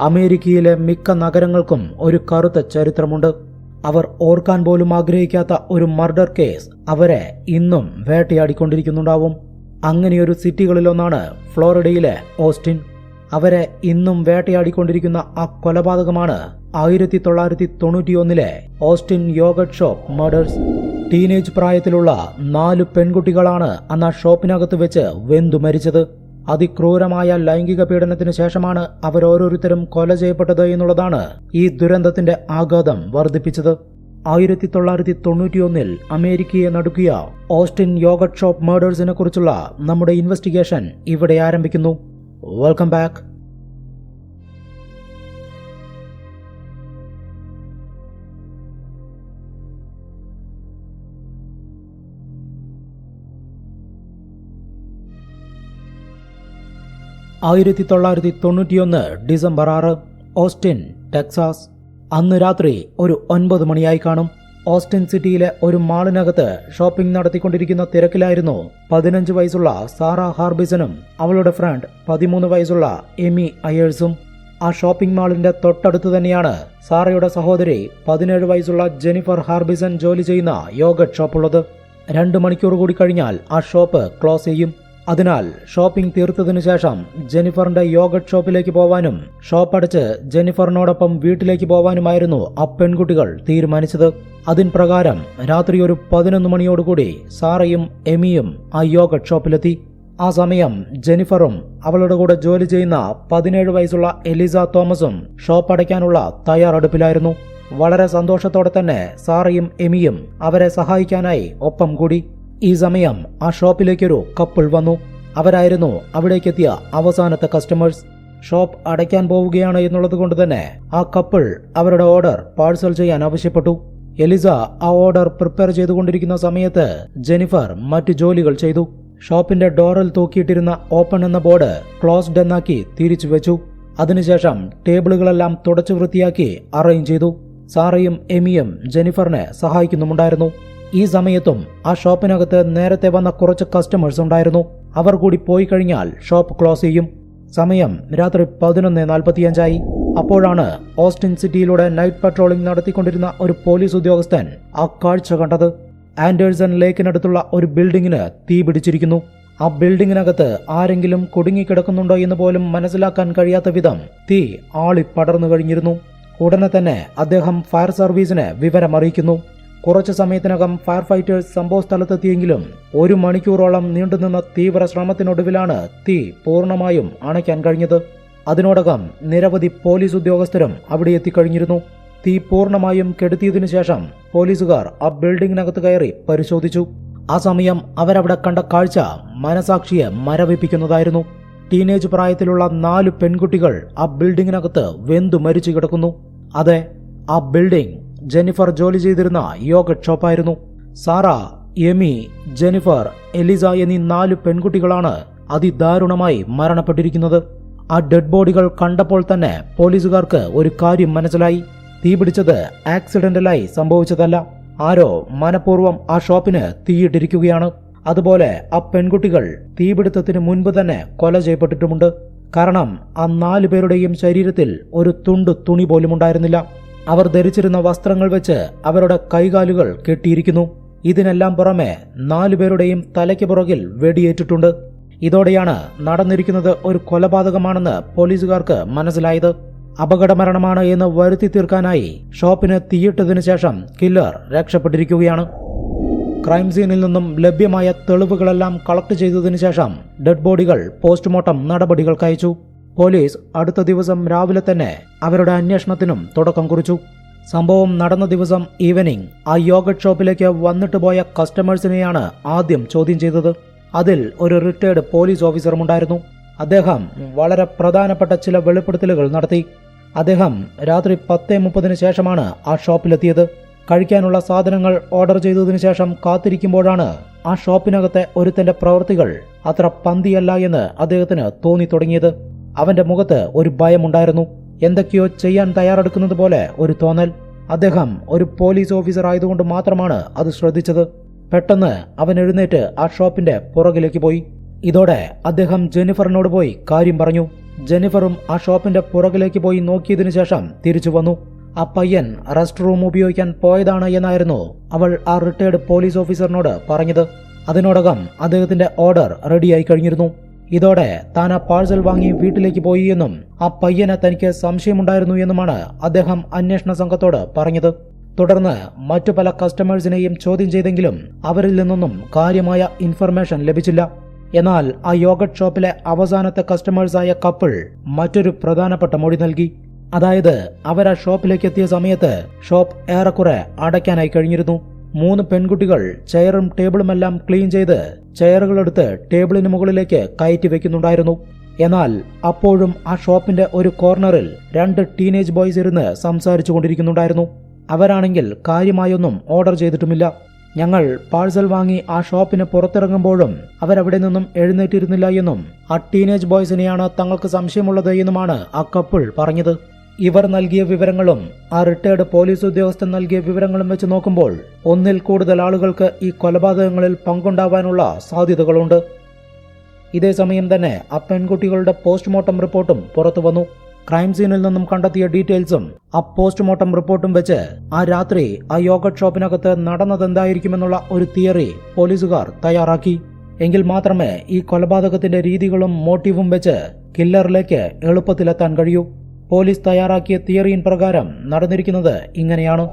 അമേരിക്കയിലെ മിക്ക നഗരങ്ങൾക്കും ഒരു കറുത്ത ചരിത്രമുണ്ട്. അവർ ഓർക്കാൻ പോലും ആഗ്രഹിക്കാത്ത ഒരു മർഡർ കേസ് അവരെ ഇന്നും വേട്ടയാടിക്കൊണ്ടിരിക്കുന്നുണ്ടാവും. അങ്ങനെയൊരു സിറ്റികളിലൊന്നാണ് ഫ്ലോറിഡയിലെ ഓസ്റ്റിൻ. അവരെ ഇന്നും വേട്ടയാടിക്കൊണ്ടിരിക്കുന്ന ആ കൊലപാതകമാണ് ആയിരത്തി തൊള്ളായിരത്തി തൊണ്ണൂറ്റിയൊന്നിലെ Austin yogurt shop murders. Teenage പ്രായത്തിലുള്ള നാല് പെൺകുട്ടികളാണ് അന്ന് ആ ഷോപ്പിനകത്ത് വെച്ച് വെന്തു മരിച്ചത്. അതിക്രൂരമായ ലൈംഗിക പീഡനത്തിന് ശേഷമാണ് അവരോരോരുത്തരും കൊല ചെയ്യപ്പെട്ടത് എന്നുള്ളതാണ് ഈ ദുരന്തത്തിന്റെ ആഘാതം വർദ്ധിപ്പിച്ചത്. ആയിരത്തി തൊള്ളായിരത്തി തൊണ്ണൂറ്റിയൊന്നിൽ അമേരിക്കയെ നടുക്കിയ ഓസ്റ്റിൻ യോഗട്ട് ഷോപ്പ് മേഡേഴ്സിനെ കുറിച്ചുള്ള നമ്മുടെ ഇൻവെസ്റ്റിഗേഷൻ ഇവിടെ ആരംഭിക്കുന്നു. Welcome back. ആയിരത്തി തൊള്ളായിരത്തി തൊണ്ണൂറ്റിയൊന്ന് ഡിസംബർ ആറ് ഓസ്റ്റിൻ ടെക്സാസ്. അന്ന് രാത്രി ഒരു ഒൻപത് മണിയായി കാണും. ഓസ്റ്റിൻ സിറ്റിയിലെ ഒരു മാളിനകത്ത് ഷോപ്പിംഗ് നടത്തിക്കൊണ്ടിരിക്കുന്ന തിരക്കിലായിരുന്നു പതിനഞ്ച് വയസ്സുള്ള സാറ ഹാർബിസനും അവളുടെ ഫ്രണ്ട് പതിമൂന്ന് വയസ്സുള്ള എമി അയേഴ്സും. ആ ഷോപ്പിംഗ് മാളിന്റെ തൊട്ടടുത്ത് തന്നെയാണ് സാറയുടെ സഹോദരി പതിനേഴ് വയസ്സുള്ള ജെനിഫർ ഹാർബിസൺ ജോലി ചെയ്യുന്ന യോഗ ഷോപ്പുള്ളത്. രണ്ട് മണിക്കൂർ കൂടി കഴിഞ്ഞാൽ ആ ഷോപ്പ് ക്ലോസ് ചെയ്യും. അതിനാൽ ഷോപ്പിംഗ് തീർത്തതിനു ശേഷം ജെനിഫറിന്റെ യോഗട്ട് ഷോപ്പിലേക്ക് പോവാനും ഷോപ്പ് അടച്ച് ജെനിഫറിനോടൊപ്പം വീട്ടിലേക്ക് പോവാനുമായിരുന്നു ആ പെൺകുട്ടികൾ തീരുമാനിച്ചത്. അതിൻ പ്രകാരം രാത്രി ഒരു പതിനൊന്ന് മണിയോടുകൂടി സാറയും എമിയും ആ യോഗട്ട് ഷോപ്പിലെത്തി. ആ സമയം ജെനിഫറും അവളുടെ കൂടെ ജോലി ചെയ്യുന്ന പതിനേഴ് വയസ്സുള്ള എലിസ തോമസും ഷോപ്പ് അടയ്ക്കാനുള്ള തയ്യാറെടുപ്പിലായിരുന്നു. വളരെ സന്തോഷത്തോടെ തന്നെ സാറയും എമിയും അവരെ സഹായിക്കാനായി ഒപ്പം കൂടി. ഈ സമയം ആ ഷോപ്പിലേക്കൊരു കപ്പിൾ വന്നു. അവരായിരുന്നു അവിടേക്കെത്തിയ അവസാനത്തെ കസ്റ്റമേഴ്സ്. ഷോപ്പ് അടയ്ക്കാൻ പോവുകയാണ് എന്നുള്ളത് കൊണ്ട് തന്നെ ആ കപ്പിൾ അവരുടെ ഓർഡർ പാഴ്സൽ ചെയ്യാൻ ആവശ്യപ്പെട്ടു. എലിസ ആ ഓർഡർ പ്രിപ്പയർ ചെയ്തുകൊണ്ടിരിക്കുന്ന സമയത്ത് ജെനിഫർ മറ്റു ജോലികൾ ചെയ്തു. ഷോപ്പിന്റെ ഡോറിൽ തൂക്കിയിട്ടിരുന്ന ഓപ്പൺ എന്ന ബോർഡ് ക്ലോസ്ഡ് എന്നാക്കി തിരിച്ചു വെച്ചു. അതിനുശേഷം ടേബിളുകളെല്ലാം തുടച്ചു വൃത്തിയാക്കി അറേഞ്ച് ചെയ്തു. സാറയും എമിയും ജെനിഫറിനെ സഹായിക്കുന്നുമുണ്ടായിരുന്നു. ഈ സമയത്തും ആ ഷോപ്പിനകത്ത് നേരത്തെ വന്ന കുറച്ച് കസ്റ്റമേഴ്സ് ഉണ്ടായിരുന്നു. അവർ കൂടി പോയി കഴിഞ്ഞാൽ ഷോപ്പ് ക്ലോസ് ചെയ്യും. സമയം രാത്രി പതിനൊന്ന് നാൽപ്പത്തിയഞ്ചായി. അപ്പോഴാണ് ഓസ്റ്റിൻ സിറ്റിയിലൂടെ നൈറ്റ് പട്രോളിംഗ് നടത്തിക്കൊണ്ടിരുന്ന ഒരു പോലീസ് ഉദ്യോഗസ്ഥൻ ആ കാഴ്ച കണ്ടത്. ആൻഡേഴ്സൺ ലേക്കിനടുത്തുള്ള ഒരു ബിൽഡിങ്ങിന് തീ പിടിച്ചിരിക്കുന്നു. ആ ബിൽഡിങ്ങിനകത്ത് ആരെങ്കിലും കുടുങ്ങിക്കിടക്കുന്നുണ്ടോ എന്ന് പോലും മനസ്സിലാക്കാൻ കഴിയാത്ത വിധം തീ ആളി പടർന്നു കഴിഞ്ഞിരുന്നു. ഉടനെ തന്നെ അദ്ദേഹം ഫയർ സർവീസിന് വിവരം അറിയിക്കുന്നു കുറച്ചു സമയത്തിനകം ഫയർ ഫൈറ്റേഴ്സ് സംഭവ സ്ഥലത്തെത്തിയെങ്കിലും ഒരു മണിക്കൂറോളം നീണ്ടുനിന്ന തീവ്ര ശ്രമത്തിനൊടുവിലാണ് തീ പൂർണമായും അണയ്ക്കാൻ കഴിഞ്ഞത്. അതിനോടകം നിരവധി പോലീസ് ഉദ്യോഗസ്ഥരും അവിടെ എത്തിക്കഴിഞ്ഞിരുന്നു. തീ പൂർണമായും കെടുത്തിയതിനു ശേഷം പോലീസുകാർ ആ ബിൽഡിംഗിനകത്ത് കയറി പരിശോധിച്ചു. ആ സമയം അവരവിടെ കണ്ട കാഴ്ച മനസാക്ഷിയെ മരവിപ്പിക്കുന്നതായിരുന്നു. ടീനേജ് പ്രായത്തിലുള്ള നാല് പെൺകുട്ടികൾ ആ ബിൽഡിങ്ങിനകത്ത് വെന്തു മരിച്ചു കിടക്കുന്നു. അതെ ആ ബിൽഡിംഗ് ജെനിഫർ ജോലി ചെയ്തിരുന്ന യോഗ ഷോപ്പായിരുന്നു. സാറ എമി ജെനിഫർ എലിസ എന്നീ നാല് പെൺകുട്ടികളാണ് അതിദാരുണമായി മരണപ്പെട്ടിരിക്കുന്നത്. ആ ഡെഡ് ബോഡികൾ കണ്ടപ്പോൾ തന്നെ പോലീസുകാർക്ക് ഒരു കാര്യം മനസ്സിലായി. തീപിടിച്ചത് ആക്സിഡന്റലായി സംഭവിച്ചതല്ല. ആരോ മനഃപൂർവം ആ ഷോപ്പിന് തീയിട്ടിരിക്കുകയാണ്. അതുപോലെ ആ പെൺകുട്ടികൾ തീപിടുത്തത്തിന് മുൻപ് തന്നെ കൊല ചെയ്യപ്പെട്ടിട്ടുമുണ്ട്. കാരണം ആ നാലു പേരുടെയും ശരീരത്തിൽ ഒരു തുണ്ട് തുണി പോലും ഉണ്ടായിരുന്നില്ല അവർ ധരിച്ചിരുന്ന വസ്ത്രങ്ങൾ വെച്ച് അവരുടെ കൈകാലുകൾ കെട്ടിയിരിക്കുന്നു. ഇതിനെല്ലാം പുറമെ നാലുപേരുടെയും തലയ്ക്ക് പുറകിൽ വെടിയേറ്റിട്ടുണ്ട്. ഇതോടെയാണ് നടന്നിരിക്കുന്നത് ഒരു കൊലപാതകമാണെന്ന് പോലീസുകാർക്ക് മനസ്സിലായത്. അപകടമരണമാണ് എന്ന് വരുത്തി തീർക്കാനായി ഷോപ്പിന് തീയിട്ടതിനു ശേഷം കില്ലർ രക്ഷപ്പെട്ടിരിക്കുകയാണ്. ക്രൈം സീനിൽ നിന്നും ലഭ്യമായ തെളിവുകളെല്ലാം കളക്ട് ചെയ്തതിനു ശേഷം ഡെഡ് ബോഡികൾ പോസ്റ്റ്മോർട്ടം നടപടികൾക്ക് അയച്ചു. പോലീസ് അടുത്ത ദിവസം രാവിലെ തന്നെ അവരുടെ അന്വേഷണത്തിനും തുടക്കം കുറിച്ചു. സംഭവം നടന്ന ദിവസം ഈവനിംഗ് ആ യോഗ ഷോപ്പിലേക്ക് വന്നിട്ട് പോയ കസ്റ്റമേഴ്സിനെയാണ് ആദ്യം ചോദ്യം ചെയ്തത്. അതിൽ ഒരു റിട്ടയർഡ് പോലീസ് ഓഫീസറും ഉണ്ടായിരുന്നു. അദ്ദേഹം വളരെ പ്രധാനപ്പെട്ട ചില വെളിപ്പെടുത്തലുകൾ നടത്തി. അദ്ദേഹം രാത്രി പത്ത് മുപ്പതിന് ശേഷമാണ് ആ ഷോപ്പിലെത്തിയത്. കഴിക്കാനുള്ള സാധനങ്ങൾ ഓർഡർ ചെയ്തതിനു ശേഷം കാത്തിരിക്കുമ്പോഴാണ് ആ ഷോപ്പിനകത്തെ ഒരുത്തന്റെ പ്രവൃത്തികൾ അത്ര പന്തിയല്ല എന്ന് അദ്ദേഹത്തിന് തോന്നി തുടങ്ങിയത് അവന്റെ മുഖത്ത് ഒരു ഭയമുണ്ടായിരുന്നു. എന്തൊക്കെയോ ചെയ്യാൻ തയ്യാറെടുക്കുന്നത് പോലെ ഒരു തോന്നൽ. അദ്ദേഹം ഒരു പോലീസ് ഓഫീസർ ആയതുകൊണ്ട് മാത്രമാണ് അത് ശ്രദ്ധിച്ചത്. പെട്ടെന്ന് അവൻ എഴുന്നേറ്റ് ആ ഷോപ്പിന്റെ പുറകിലേക്ക് പോയി. ഇതോടെ അദ്ദേഹം ജെനിഫറിനോട് പോയി കാര്യം പറഞ്ഞു. ജെനിഫറും ആ ഷോപ്പിന്റെ പുറകിലേക്ക് പോയി നോക്കിയതിനു ശേഷം തിരിച്ചു വന്നു. ആ പയ്യൻ റെസ്റ്റ് റൂം ഉപയോഗിക്കാൻ പോയതാണ് എന്നായിരുന്നു അവൾ ആ റിട്ടയർഡ് പോലീസ് ഓഫീസറിനോട് പറഞ്ഞത്. അതിനോടകം അദ്ദേഹത്തിന്റെ ഓർഡർ റെഡിയായി കഴിഞ്ഞിരുന്നു. ഇതോടെ താൻ ആ പാഴ്സൽ വാങ്ങി വീട്ടിലേക്ക് പോയി എന്നും ആ പയ്യന് തനിക്ക് സംശയമുണ്ടായിരുന്നു എന്നുമാണ് അദ്ദേഹം അന്വേഷണ സംഘത്തോട് പറഞ്ഞത്. തുടർന്ന് മറ്റു പല കസ്റ്റമേഴ്സിനെയും ചോദ്യം ചെയ്തെങ്കിലും അവരിൽ നിന്നൊന്നും കാര്യമായ ഇൻഫർമേഷൻ ലഭിച്ചില്ല. എന്നാൽ ആ യോഗട്ട് ഷോപ്പിലെ അവസാനത്തെ കസ്റ്റമേഴ്സായ കപ്പിൾ മറ്റൊരു പ്രധാനപ്പെട്ട മൊഴി നൽകി. അതായത് അവർ ആ ഷോപ്പിലേക്ക് എത്തിയ സമയത്ത് ഷോപ്പ് ഏറെക്കുറെ അടയ്ക്കാനായി കഴിഞ്ഞിരുന്നു. മൂന്ന് പെൺകുട്ടികൾ ചെയറും ടേബിളുമെല്ലാം ക്ലീൻ ചെയ്ത് ചെയറുകളെടുത്ത് ടേബിളിന് മുകളിലേക്ക് കയറ്റി വെക്കുന്നുണ്ടായിരുന്നു. എന്നാൽ അപ്പോഴും ആ ഷോപ്പിന്റെ ഒരു കോർണറിൽ രണ്ട് ടീനേജ് ബോയ്സ് ഇരുന്ന് സംസാരിച്ചു കൊണ്ടിരിക്കുന്നുണ്ടായിരുന്നു അവരാണെങ്കിൽ കാര്യമായൊന്നും ഓർഡർ ചെയ്തിട്ടുമില്ല. ഞങ്ങൾ പാഴ്സൽ വാങ്ങി ആ ഷോപ്പിന് പുറത്തിറങ്ങുമ്പോഴും അവരവിടെ നിന്നും എഴുന്നേറ്റിരുന്നില്ല എന്നും ആ ടീനേജ് ബോയ്സിനെയാണ് തങ്ങൾക്ക് സംശയമുള്ളത് എന്നുമാണ് ആ കപ്പിൾ പറഞ്ഞത്. ഇവർ നൽകിയ വിവരങ്ങളും ആ റിട്ടയർഡ് പോലീസ് ഉദ്യോഗസ്ഥൻ നൽകിയ വിവരങ്ങളും വെച്ച് നോക്കുമ്പോൾ ഒന്നിൽ കൂടുതൽ ആളുകൾക്ക് ഈ കൊലപാതകങ്ങളിൽ പങ്കുണ്ടാവാനുള്ള സാധ്യതകളുണ്ട്. ഇതേസമയം തന്നെ ആ പെൺകുട്ടികളുടെ പോസ്റ്റ്മോർട്ടം റിപ്പോർട്ടും പുറത്തു വന്നു. ക്രൈം സീനിൽ നിന്നും കണ്ടെത്തിയ ഡീറ്റെയിൽസും ആ പോസ്റ്റ്മോർട്ടം റിപ്പോർട്ടും വെച്ച് ആ രാത്രി ആ യോഗട്ട് ഷോപ്പിനകത്ത് നടന്നതെന്തായിരിക്കുമെന്നുള്ള ഒരു തിയറി പോലീസുകാർ തയ്യാറാക്കി. എങ്കിൽ മാത്രമേ ഈ കൊലപാതകത്തിന്റെ രീതികളും മോട്ടീവും വെച്ച് കില്ലറിലേക്ക് എളുപ്പത്തിലെത്താൻ കഴിയൂ. പോലീസ് തയ്യാറാക്കിയ തിയറിയിൻ പ്രകാരം നടന്നിരിക്കുന്നത് ഇങ്ങനെയാണ്.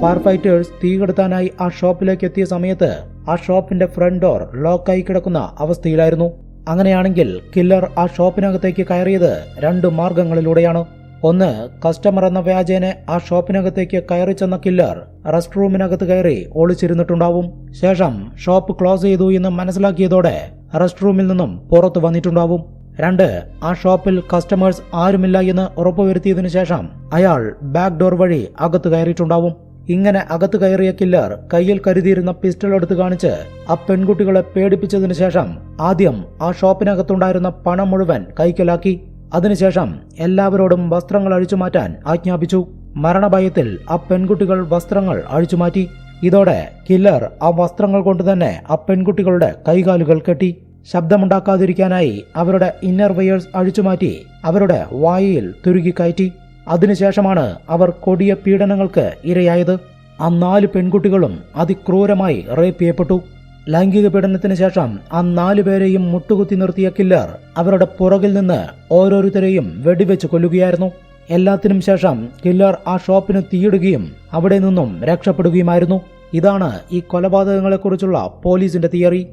ഫയർ ഫൈറ്റേഴ്സ് തീ തീകെടുത്താനായി ആ ഷോപ്പിലേക്ക് എത്തിയ സമയത്ത് ആ ഷോപ്പിന്റെ ഫ്രണ്ട് ഡോർ ലോക്കായി കിടക്കുന്ന അവസ്ഥയിലായിരുന്നു. അങ്ങനെയാണെങ്കിൽ കില്ലർ ആ ഷോപ്പിനകത്തേക്ക് കയറിയത് രണ്ട് മാർഗങ്ങളിലൂടെയാണ്. ഒന്ന് കസ്റ്റമർ എന്ന വ്യാജേനെ ആ ഷോപ്പിനകത്തേക്ക് കയറി ചെന്ന കില്ലർ റെസ്റ്റ് റൂമിനകത്ത് കയറി ഒളിച്ചിരുന്നിട്ടുണ്ടാവും. ശേഷം ഷോപ്പ് ക്ലോസ് ചെയ്തു എന്ന് മനസ്സിലാക്കിയതോടെ റെസ്റ്റ് റൂമിൽ നിന്നും പുറത്തു വന്നിട്ടുണ്ടാവും. രണ്ട് ആ ഷോപ്പിൽ കസ്റ്റമേഴ്സ് ആരുമില്ല എന്ന് ഉറപ്പുവരുത്തിയതിനു ശേഷം അയാൾ ബാക്ക് ഡോർ വഴി അകത്ത് കയറിയിട്ടുണ്ടാവും. ഇങ്ങനെ അകത്ത് കയറിയ കില്ലർ കയ്യിൽ കരുതിയിരുന്ന പിസ്റ്റൾ എടുത്തു കാണിച്ച് ആ പെൺകുട്ടികളെ പേടിപ്പിച്ചതിനു ശേഷം ആദ്യം ആ ഷോപ്പിനകത്തുണ്ടായിരുന്ന പണം മുഴുവൻ കൈക്കലാക്കി. അതിനുശേഷം എല്ലാവരോടും വസ്ത്രങ്ങൾ അഴിച്ചു മാറ്റാൻ ആജ്ഞാപിച്ചു. മരണഭയത്തിൽ ആ പെൺകുട്ടികൾ വസ്ത്രങ്ങൾ അഴിച്ചു മാറ്റി. ഇതോടെ കില്ലർ ആ വസ്ത്രങ്ങൾ കൊണ്ട് തന്നെ ആ പെൺകുട്ടികളുടെ കൈകാലുകൾ കെട്ടി. ശബ്ദമുണ്ടാക്കാതിരിക്കാനായി അവരുടെ ഇന്നർ വെയേഴ്സ് അഴിച്ചുമാറ്റി അവരുടെ വായയിൽ തുരുകി കയറ്റി അതിനുശേഷമാണ് അവർ കൊടിയ പീഡനങ്ങൾക്ക് ഇരയായത്. ആ നാല് പെൺകുട്ടികളും അതിക്രൂരമായി റേപ്പ് ചെയ്യപ്പെട്ടു. ലൈംഗിക പീഡനത്തിന് ശേഷം ആ നാലു പേരെയും മുട്ടുകുത്തി നിർത്തിയ കില്ലർ അവരുടെ പുറകിൽ നിന്ന് ഓരോരുത്തരെയും വെടിവെച്ച് കൊല്ലുകയായിരുന്നു. എല്ലാത്തിനും ശേഷം കില്ലർ ആ ഷോപ്പിന് തീയിടുകയും അവിടെ നിന്നും രക്ഷപ്പെടുകയുമായിരുന്നു. ഇതാണ് ഈ കൊലപാതകങ്ങളെക്കുറിച്ചുള്ള പോലീസിന്റെ തിയറി.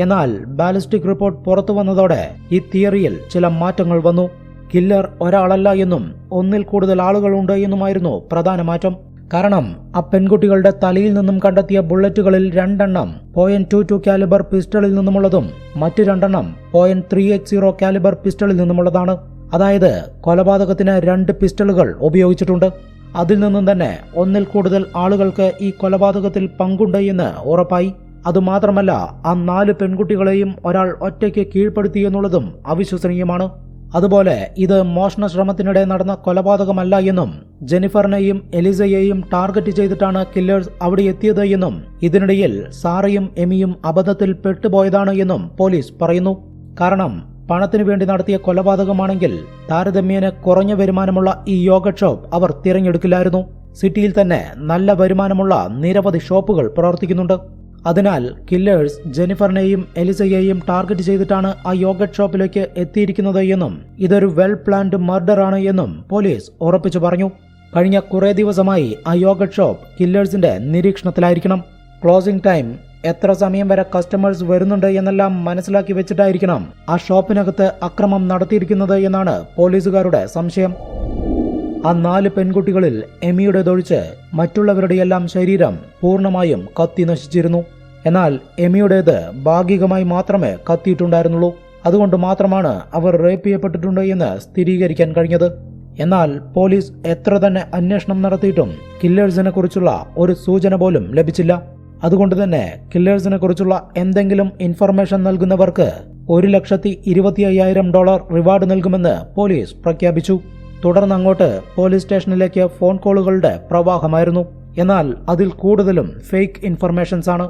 എന്നാൽ ബാലിസ്റ്റിക് റിപ്പോർട്ട് പുറത്തു വന്നതോടെ ഈ തിയറിയിൽ ചില മാറ്റങ്ങൾ വന്നു. കില്ലർ ഒരാളല്ല എന്നും ഒന്നിൽ കൂടുതൽ ആളുകളുണ്ട് എന്നുമായിരുന്നു പ്രധാന മാറ്റം. കാരണം ആ പെൺകുട്ടികളുടെ തലയിൽ നിന്നും കണ്ടെത്തിയ ബുള്ളറ്റുകളിൽ രണ്ടെണ്ണം പോയിന്റ് ടു ടു കാലിബർ പിസ്റ്റളിൽ നിന്നുമുള്ളതും മറ്റു രണ്ടെണ്ണം point three eight zero calibre പിസ്റ്റളിൽ നിന്നുമുള്ളതാണ്. അതായത് കൊലപാതകത്തിന് രണ്ട് പിസ്റ്റളുകൾ ഉപയോഗിച്ചിട്ടുണ്ട്. അതിൽ നിന്നും തന്നെ ഒന്നിൽ കൂടുതൽ ആളുകൾക്ക് ഈ കൊലപാതകത്തിൽ പങ്കുണ്ട് എന്ന് ഉറപ്പായി. അതുമാത്രമല്ല ആ നാല് പെൺകുട്ടികളെയും ഒരാൾ ഒറ്റയ്ക്ക് കീഴ്പ്പെടുത്തി എന്നുള്ളതും അവിശ്വസനീയമാണ്. അതുപോലെ ഇത് മോഷണ ശ്രമത്തിനിടെ നടന്ന കൊലപാതകമല്ല എന്നും ജെനിഫറിനെയും എലിസയെയും ടാർഗറ്റ് ചെയ്തിട്ടാണ് കില്ലേഴ്സ് അവിടെ എത്തിയത് എന്നും ഇതിനിടയിൽ സാറയും എമിയും അബദ്ധത്തിൽ പെട്ടുപോയതാണ് എന്നും പോലീസ് പറയുന്നു. കാരണം പണത്തിനു വേണ്ടി നടത്തിയ കൊലപാതകമാണെങ്കിൽ താരതമ്യേന കുറഞ്ഞ വരുമാനമുള്ള ഈ യോഗ ഷോപ്പ് അവർ തിരഞ്ഞെടുക്കില്ലായിരുന്നു. സിറ്റിയിൽ തന്നെ നല്ല വരുമാനമുള്ള നിരവധി ഷോപ്പുകൾ പ്രവർത്തിക്കുന്നുണ്ട്. അതിനാൽ കില്ലേഴ്സ് ജെനിഫറിനെയും എലിസയെയും ടാർഗറ്റ് ചെയ്തിട്ടാണ് ആ യോഗട്ട് ഷോപ്പിലേക്ക് എത്തിയിരിക്കുന്നത് എന്നും ഇതൊരു വെൽ പ്ലാൻഡ് മർഡർ ആണ് എന്നും പോലീസ് ഉറപ്പിച്ചു പറഞ്ഞു. കഴിഞ്ഞ കുറേ ദിവസമായി ആ യോഗട്ട് ഷോപ്പ് കില്ലേഴ്സിന്റെ നിരീക്ഷണത്തിലായിരിക്കണം. ക്ലോസിംഗ് ടൈം എത്ര സമയം വരെ കസ്റ്റമേഴ്സ് വരുന്നുണ്ട് എന്നെല്ലാം മനസ്സിലാക്കി വെച്ചിട്ടായിരിക്കണം ആ ഷോപ്പിനകത്ത് അക്രമം നടത്തിയിരിക്കുന്നത് എന്നാണ് പോലീസുകാരുടെ സംശയം. ആ നാല് പെൺകുട്ടികളിൽ എമിയുടേതൊഴിച്ച് മറ്റുള്ളവരുടെയെല്ലാം ശരീരം പൂർണമായും കത്തി നശിച്ചിരുന്നു. എന്നാൽ എമിയുടേത് ഭാഗികമായി മാത്രമേ കത്തിയിട്ടുണ്ടായിരുന്നുള്ളൂ. അതുകൊണ്ട് മാത്രമാണ് അവർ റേപ്പ് ചെയ്യപ്പെട്ടിട്ടുണ്ട് എന്ന് സ്ഥിരീകരിക്കാൻ കഴിഞ്ഞത്. എന്നാൽ പോലീസ് എത്ര തന്നെ അന്വേഷണം നടത്തിയിട്ടും കില്ലേഴ്സിനെ കുറിച്ചുള്ള ഒരു സൂചന പോലും ലഭിച്ചില്ല. അതുകൊണ്ട് തന്നെ കില്ലേഴ്സിനെ കുറിച്ചുള്ള എന്തെങ്കിലും ഇൻഫർമേഷൻ നൽകുന്നവർക്ക് ഒരു ലക്ഷത്തി ഇരുപത്തി അയ്യായിരം ഡോളർ റിവാർഡ് നൽകുമെന്ന് പോലീസ് പ്രഖ്യാപിച്ചു. തുടർന്ന് അങ്ങോട്ട് പോലീസ് സ്റ്റേഷനിലേക്ക് ഫോൺ കോളുകളുടെ പ്രവാഹമായിരുന്നു. എന്നാൽ അതിൽ കൂടുതലും ഫേക്ക് ഇൻഫർമേഷൻസ് ആണ്.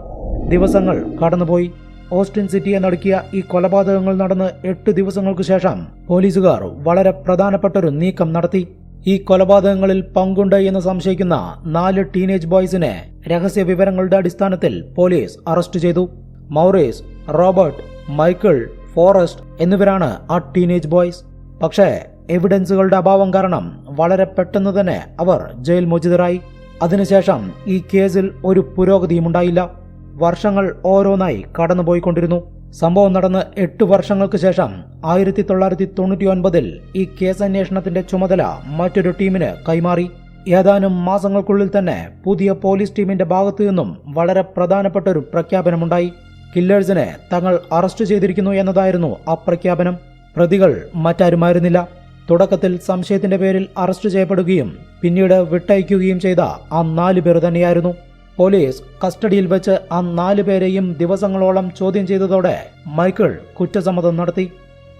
ദിവസങ്ങൾ കടന്നുപോയി. ഓസ്റ്റിൻ സിറ്റിയെ നടക്കിയ ഈ കൊലപാതകങ്ങൾ നടന്ന് എട്ട് ദിവസങ്ങൾക്ക് ശേഷം പോലീസുകാർ വളരെ പ്രധാനപ്പെട്ടൊരു നീക്കം നടത്തി. ഈ കൊലപാതകങ്ങളിൽ പങ്കുണ്ട് എന്ന് സംശയിക്കുന്ന നാല് ടീനേജ് ബോയ്സിനെ രഹസ്യ വിവരങ്ങളുടെ അടിസ്ഥാനത്തിൽ പോലീസ് അറസ്റ്റ് ചെയ്തു. മൗറീസ് റോബർട്ട് മൈക്കിൾ ഫോറസ്റ്റ് എന്നിവരാണ് ആ ടീനേജ് ബോയ്സ്. പക്ഷേ എവിഡൻസുകളുടെ അഭാവം കാരണം വളരെ പെട്ടെന്ന് തന്നെ അവർ ജയിൽ മോചിതരായി. അതിനുശേഷം ഈ കേസിൽ ഒരു പുരോഗതിയും ഉണ്ടായില്ല. വർഷങ്ങൾ ഓരോന്നായി കടന്നുപോയിക്കൊണ്ടിരുന്നു. സംഭവം നടന്ന് എട്ട് വർഷങ്ങൾക്ക് ശേഷം ആയിരത്തി തൊള്ളായിരത്തി തൊണ്ണൂറ്റി ഒൻപതിൽ ഈ കേസ് അന്വേഷണത്തിന്റെ ചുമതല മറ്റൊരു ടീമിന് കൈമാറി. ഏതാനും മാസങ്ങൾക്കുള്ളിൽ തന്നെ പുതിയ പോലീസ് ടീമിന്റെ ഭാഗത്തു നിന്നും വളരെ പ്രധാനപ്പെട്ട ഒരു പ്രഖ്യാപനമുണ്ടായി. കില്ലേഴ്സിനെ തങ്ങൾ അറസ്റ്റ് ചെയ്തിരിക്കുന്നു എന്നതായിരുന്നു ആ പ്രഖ്യാപനം. പ്രതികൾ മറ്റാരുമായിരുന്നില്ല. തുടക്കത്തിൽ സംശയത്തിന്റെ പേരിൽ അറസ്റ്റ് ചെയ്യപ്പെടുകയും പിന്നീട് വിട്ടയക്കുകയും ചെയ്ത ആ നാലു പേർ തന്നെയായിരുന്നു. പോലീസ് കസ്റ്റഡിയിൽ വെച്ച് ആ നാലു പേരെയും ദിവസങ്ങളോളം ചോദ്യം ചെയ്തതോടെ മൈക്കിൾ കുറ്റസമ്മതം നടത്തി.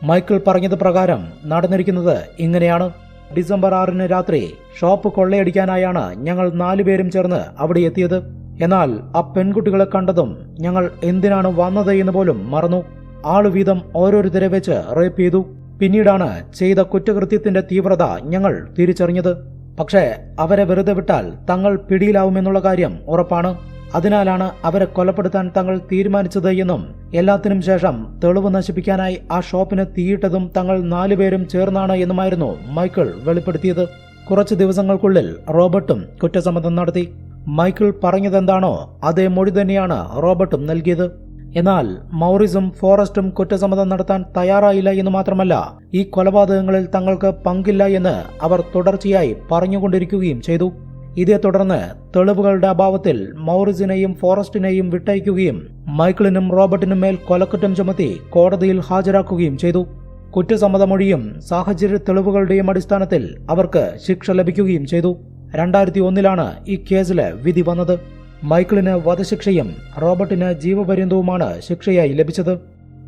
മൈക്കിൾ പറഞ്ഞത് പ്രകാരം നടന്നിരിക്കുന്നത് ഇങ്ങനെയാണ്. ഡിസംബർ ആറിന് രാത്രി ഷോപ്പ് കൊള്ളയടിക്കാനായാണ് ഞങ്ങൾ നാലുപേരും ചേർന്ന് അവിടെ എത്തിയത്. എന്നാൽ ആ പെൺകുട്ടികളെ കണ്ടതും ഞങ്ങൾ എന്തിനാണ് വന്നത് എന്ന് പോലും മറന്നു. ആളുവീതം ഓരോരുത്തരെ വെച്ച് റേപ്പ് ചെയ്തു. പിന്നീടാണ് ചെയ്ത കുറ്റകൃത്യത്തിന്റെ തീവ്രത ഞങ്ങൾ തിരിച്ചറിഞ്ഞത്. പക്ഷേ അവരെ വെറുതെ വിട്ടാൽ തങ്ങൾ പിടിയിലാവുമെന്നുള്ള കാര്യം ഉറപ്പാണ്. അതിനാലാണ് അവരെ കൊലപ്പെടുത്താൻ തങ്ങൾ തീരുമാനിച്ചത് എന്നും എല്ലാത്തിനും ശേഷം തെളിവ് നശിപ്പിക്കാനായി ആ ഷോപ്പിന് തീയിട്ടതും തങ്ങൾ നാലുപേരും ചേർന്നാണ് എന്നുമായിരുന്നു മൈക്കിൾ വെളിപ്പെടുത്തിയത്. കുറച്ച് ദിവസങ്ങൾക്കുള്ളിൽ റോബർട്ടും കുറ്റസമ്മതം നടത്തി. മൈക്കിൾ പറഞ്ഞതെന്താണോ അതേ മൊഴി തന്നെയാണ് റോബർട്ടും നൽകിയത്. എന്നാൽ മൗറിസും ഫോറസ്റ്റും കുറ്റസമ്മതം നടത്താൻ തയ്യാറായില്ല എന്ന് മാത്രമല്ല ഈ കൊലപാതകങ്ങളിൽ തങ്ങൾക്ക് പങ്കില്ല എന്ന് അവർ തുടർച്ചയായി പറഞ്ഞുകൊണ്ടിരിക്കുകയും ചെയ്തു. ഇതേ തുടർന്ന് തെളിവുകളുടെ അഭാവത്തിൽ മൗറിസിനെയും ഫോറസ്റ്റിനെയും വിട്ടയക്കുകയും മൈക്കിളിനും റോബർട്ടിനും മേൽ കൊലക്കുറ്റം ചുമത്തി കോടതിയിൽ ഹാജരാക്കുകയും ചെയ്തു. കുറ്റസമ്മതമൊഴിയും സാഹചര്യ തെളിവുകളുടെയും അടിസ്ഥാനത്തിൽ അവർക്ക് ശിക്ഷ ലഭിക്കുകയും ചെയ്തു. രണ്ടായിരത്തി ഒന്നിലാണ് ഈ കേസിലെ വിധി വന്നത്. മൈക്കിളിന് വധശിക്ഷയും റോബർട്ടിന് ജീവപര്യന്തവുമാണ് ശിക്ഷയായി ലഭിച്ചത്.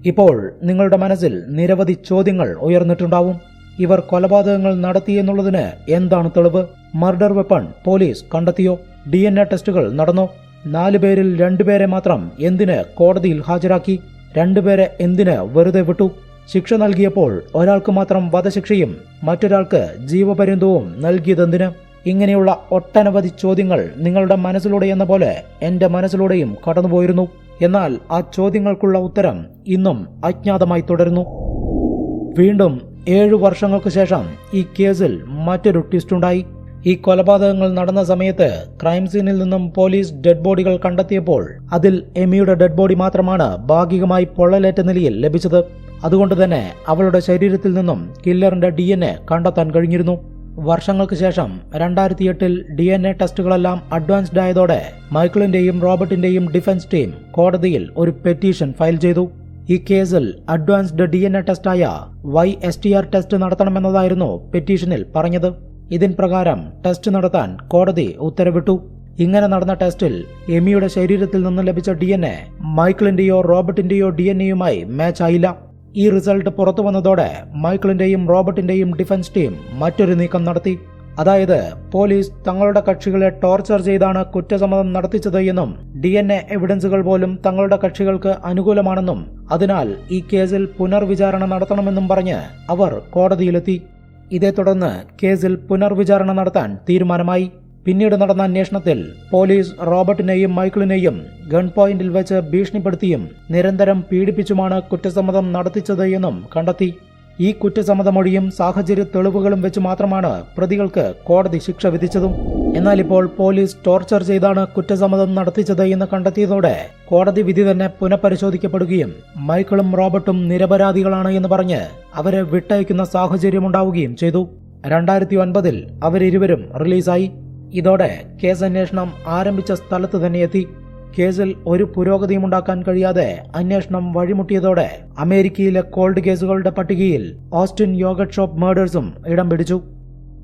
ഇപ്പോൾ നിങ്ങളുടെ മനസ്സിൽ നിരവധി ചോദ്യങ്ങൾ ഉയർന്നിട്ടുണ്ടാവും. ഇവർ കൊലപാതകങ്ങൾ നടത്തിയെന്നുള്ളതിന് എന്താണ് തെളിവ്? മർഡർ വെപ്പൺ പോലീസ് കണ്ടെത്തിയോ? ഡി എൻ എ ടെസ്റ്റുകൾ നടന്നോ? നാലു പേരിൽ രണ്ടുപേരെ മാത്രം എന്തിന് കോടതിയിൽ ഹാജരാക്കി? രണ്ടുപേരെ എന്തിന് വെറുതെ വിട്ടു? ശിക്ഷ നൽകിയപ്പോൾ ഒരാൾക്ക് മാത്രം വധശിക്ഷയും മറ്റൊരാൾക്ക് ജീവപര്യന്തവും നൽകിയതെന്തിന്? ഇങ്ങനെയുള്ള ഒട്ടനവധി ചോദ്യങ്ങൾ നിങ്ങളുടെ മനസ്സിലൂടെ എന്ന പോലെ എന്റെ മനസ്സിലൂടെയും കടന്നുപോയിരുന്നു. എന്നാൽ ആ ചോദ്യങ്ങൾക്കുള്ള ഉത്തരം ഇന്നും അജ്ഞാതമായി തുടരുന്നു. വീണ്ടും ഏഴു വർഷങ്ങൾക്ക് ശേഷം ഈ കേസിൽ മറ്റൊരു ട്വിസ്റ്റ് ഉണ്ടായി. ഈ കൊലപാതകങ്ങൾ നടന്ന സമയത്ത് ക്രൈം സീനിൽ നിന്നും പോലീസ് ഡെഡ് ബോഡികൾ കണ്ടെത്തിയപ്പോൾ അതിൽ എമിയുടെ ഡെഡ് ബോഡി മാത്രമാണ് ഭാഗികമായി പൊള്ളലേറ്റ നിലയിൽ ലഭിച്ചത്. അതുകൊണ്ട് തന്നെ അവളുടെ ശരീരത്തിൽ നിന്നും കില്ലറിന്റെ ഡി കണ്ടെത്താൻ കഴിഞ്ഞിരുന്നു. വർഷങ്ങൾക്ക് ശേഷം രണ്ടായിരത്തി എട്ടിൽ ഡി എൻ എ ടെസ്റ്റുകളെല്ലാം അഡ്വാൻസ്ഡ് ആയതോടെ മൈക്കിളിന്റെയും റോബർട്ടിന്റെയും ഡിഫൻസ് ടീം കോടതിയിൽ ഒരു പെറ്റീഷൻ ഫയൽ ചെയ്തു. ഈ കേസിൽ advanced D N A ടെസ്റ്റായ Y S T R test നടത്തണമെന്നതായിരുന്നു പെറ്റീഷനിൽ പറഞ്ഞത്. ഇതിൻ പ്രകാരം ടെസ്റ്റ് നടത്താൻ കോടതി ഉത്തരവിട്ടു. ഇങ്ങനെ നടന്ന ടെസ്റ്റിൽ എമിയുടെ ശരീരത്തിൽ നിന്ന് ലഭിച്ച ഡി എൻ എ മൈക്കിളിന്റെയോ റോബർട്ടിന്റെയോ ഡി എൻ എയുമായി മാച്ച് ആയില്ല. ഈ റിസൾട്ട് പുറത്തു വന്നതോടെ മൈക്കിളിന്റെയും റോബർട്ടിന്റെയും ഡിഫൻസ് ടീം മറ്റൊരു നീക്കം നടത്തി. അതായത് പോലീസ് തങ്ങളുടെ കക്ഷികളെ ടോർച്ചർ ചെയ്താണ് കുറ്റസമ്മതം നടത്തിച്ചത് എന്നും ഡി എൻ എ എവിഡൻസുകൾ പോലും തങ്ങളുടെ കക്ഷികൾക്ക് അനുകൂലമാണെന്നും അതിനാൽ ഈ കേസിൽ പുനർവിചാരണ നടത്തണമെന്നും പറഞ്ഞ് അവർ കോടതിയിലെത്തി. ഇതേ തുടർന്ന് കേസിൽ പുനർവിചാരണ നടത്താൻ തീരുമാനമായി. പിന്നീട് നടന്ന അന്വേഷണത്തിൽ പോലീസ് റോബർട്ടിനെയും മൈക്കിളിനെയും ഗൺ പോയിന്റിൽ വെച്ച് ഭീഷണിപ്പെടുത്തിയും നിരന്തരം പീഡിപ്പിച്ചുമാണ് കുറ്റസമ്മതം നടത്തിച്ചത് എന്നും കണ്ടെത്തി. ഈ കുറ്റസമ്മതമൊഴിയും സാഹചര്യ തെളിവുകളും വെച്ച് മാത്രമാണ് പ്രതികൾക്ക് കോടതി ശിക്ഷ വിധിച്ചതും. എന്നാൽ ഇപ്പോൾ പോലീസ് ടോർച്ചർ ചെയ്താണ് കുറ്റസമ്മതം നടത്തിച്ചത് എന്ന് കണ്ടെത്തിയതോടെ കോടതി വിധി തന്നെ പുനഃപരിശോധിക്കപ്പെടുകയും മൈക്കിളും റോബർട്ടും നിരപരാധികളാണ് എന്ന് പറഞ്ഞ് അവരെ വിട്ടയക്കുന്ന സാഹചര്യമുണ്ടാവുകയും ചെയ്തു. രണ്ടായിരത്തി ഒൻപതിൽ അവരിരുവരും റിലീസായി. ഇതോടെ കേസ് അന്വേഷണം ആരംഭിച്ച സ്ഥലത്ത് തന്നെ എത്തി. കേസിൽ ഒരു പുരോഗതിയും ഉണ്ടാക്കാൻ കഴിയാതെ അന്വേഷണം വഴിമുട്ടിയതോടെ അമേരിക്കയിലെ കോൾഡ് കേസുകളുടെ പട്ടികയിൽ ഓസ്റ്റിൻ യോഗട്ട് ഷോപ്പ് മേഡേഴ്സും ഇടം പിടിച്ചു.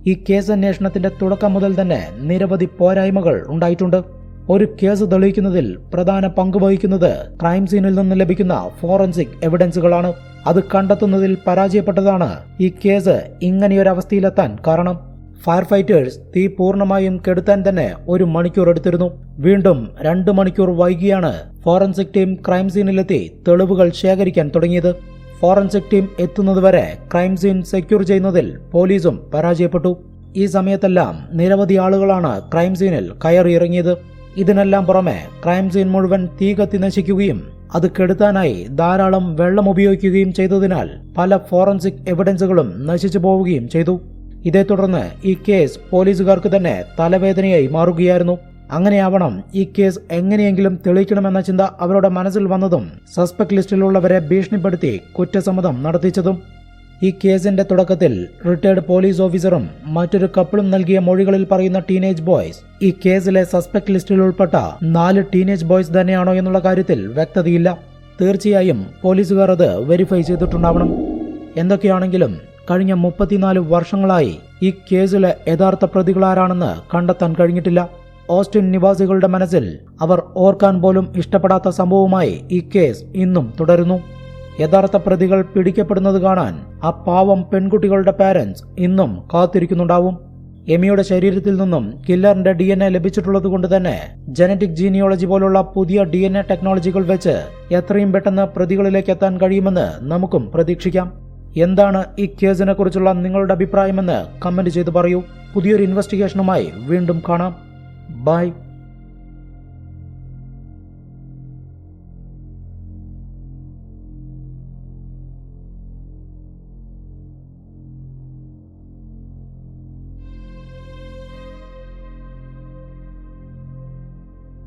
ഈ കേസ് അന്വേഷണത്തിന്റെ തുടക്കം മുതൽ തന്നെ നിരവധി പോരായ്മകൾ ഉണ്ടായിട്ടുണ്ട്. ഒരു കേസ് തെളിയിക്കുന്നതിൽ പ്രധാന പങ്ക് വഹിക്കുന്നത് ക്രൈം സീനിൽ നിന്ന് ലഭിക്കുന്ന ഫോറൻസിക് എവിഡൻസുകളാണ്. അത് കണ്ടെത്തുന്നതിൽ പരാജയപ്പെട്ടതാണ് ഈ കേസ് ഇങ്ങനെയൊരവസ്ഥയിലെത്താൻ കാരണം. ഫയർ ഫൈറ്റേഴ്സ് തീ പൂർണമായും കെടുത്താൻ തന്നെ ഒരു മണിക്കൂർ എടുത്തിരുന്നു. വീണ്ടും രണ്ട് മണിക്കൂർ വൈകിയാണ് ഫോറൻസിക് ടീം ക്രൈം സീനിലെത്തി തെളിവുകൾ ശേഖരിക്കാൻ തുടങ്ങിയത്. ഫോറൻസിക് ടീം എത്തുന്നതുവരെ ക്രൈം സീൻ സെക്യൂർ ചെയ്യുന്നതിൽ പോലീസും പരാജയപ്പെട്ടു. ഈ സമയത്തെല്ലാം നിരവധി ആളുകളാണ് ക്രൈം സീനിൽ കയറിയിറങ്ങിയത് ഇതിനെല്ലാം പുറമെ ക്രൈം സീൻ മുഴുവൻ തീ കത്തി നശിക്കുകയും അത് കെടുത്താനായി ധാരാളം വെള്ളം ഉപയോഗിക്കുകയും ചെയ്തതിനാൽ പല ഫോറൻസിക് എവിഡൻസുകളും നശിച്ചു പോവുകയും ചെയ്തു. ഇതേ തുടർന്ന് ഈ കേസ് പോലീസുകാർക്ക് തന്നെ തലവേദനയായി മാറുകയായിരുന്നു. അങ്ങനെയാവണം ഈ കേസ് എങ്ങനെയെങ്കിലും തെളിയിക്കണമെന്ന ചിന്ത അവരുടെ മനസ്സിൽ വന്നതും സസ്പെക്ട് ലിസ്റ്റിലുള്ളവരെ ഭീഷണിപ്പെടുത്തി കുറ്റസമ്മതം നടത്തിച്ചതും. ഈ കേസിന്റെ തുടക്കത്തിൽ റിട്ടയർഡ് പോലീസ് ഓഫീസറും മറ്റൊരു കപ്പിളും നൽകിയ മൊഴികളിൽ പറയുന്ന ടീനേജ് ബോയ്സ് ഈ കേസിലെ സസ്പെക്ട് ലിസ്റ്റിൽ ഉൾപ്പെട്ട നാല് ടീനേജ് ബോയ്സ് തന്നെയാണോ എന്നുള്ള കാര്യത്തിൽ വ്യക്തതയില്ല. തീർച്ചയായും പോലീസുകാർ അത് വെരിഫൈ ചെയ്തിട്ടുണ്ടാവണം. എന്തൊക്കെയാണെങ്കിലും കഴിഞ്ഞ മുപ്പത്തിനാല് വർഷങ്ങളായി ഈ കേസിലെ യഥാർത്ഥ പ്രതികളാരാണെന്ന് കണ്ടെത്താൻ കഴിഞ്ഞിട്ടില്ല. ഓസ്റ്റിൻ നിവാസികളുടെ മനസ്സിൽ അവർ ഓർക്കാൻ പോലും ഇഷ്ടപ്പെടാത്ത സംഭവമായി ഈ കേസ് ഇന്നും തുടരുന്നു. യഥാർത്ഥ പ്രതികൾ പിടിക്കപ്പെടുന്നത് കാണാൻ ആ പാവം പെൺകുട്ടികളുടെ പാരന്റ്സ് ഇന്നും കാത്തിരിക്കുന്നുണ്ടാവും. എമിയുടെ ശരീരത്തിൽ നിന്നും കില്ലറിന്റെ ഡി എൻ എ ലഭിച്ചിട്ടുള്ളത് കൊണ്ട് തന്നെ ജനറ്റിക് ജീനിയോളജി പോലുള്ള പുതിയ ഡി എൻ എ ടെക്നോളജികൾ വെച്ച് എത്രയും പെട്ടെന്ന് പ്രതികളിലേക്ക് എത്താൻ കഴിയുമെന്ന് നമുക്കും പ്രതീക്ഷിക്കാം. എന്താണ് ഈ കേസിനെ കുറിച്ചുള്ള നിങ്ങളുടെ അഭിപ്രായമെന്ന് കമന്റ് ചെയ്ത് പറയൂ. പുതിയൊരു ഇൻവെസ്റ്റിഗേഷനുമായി വീണ്ടും കാണാം. ബൈ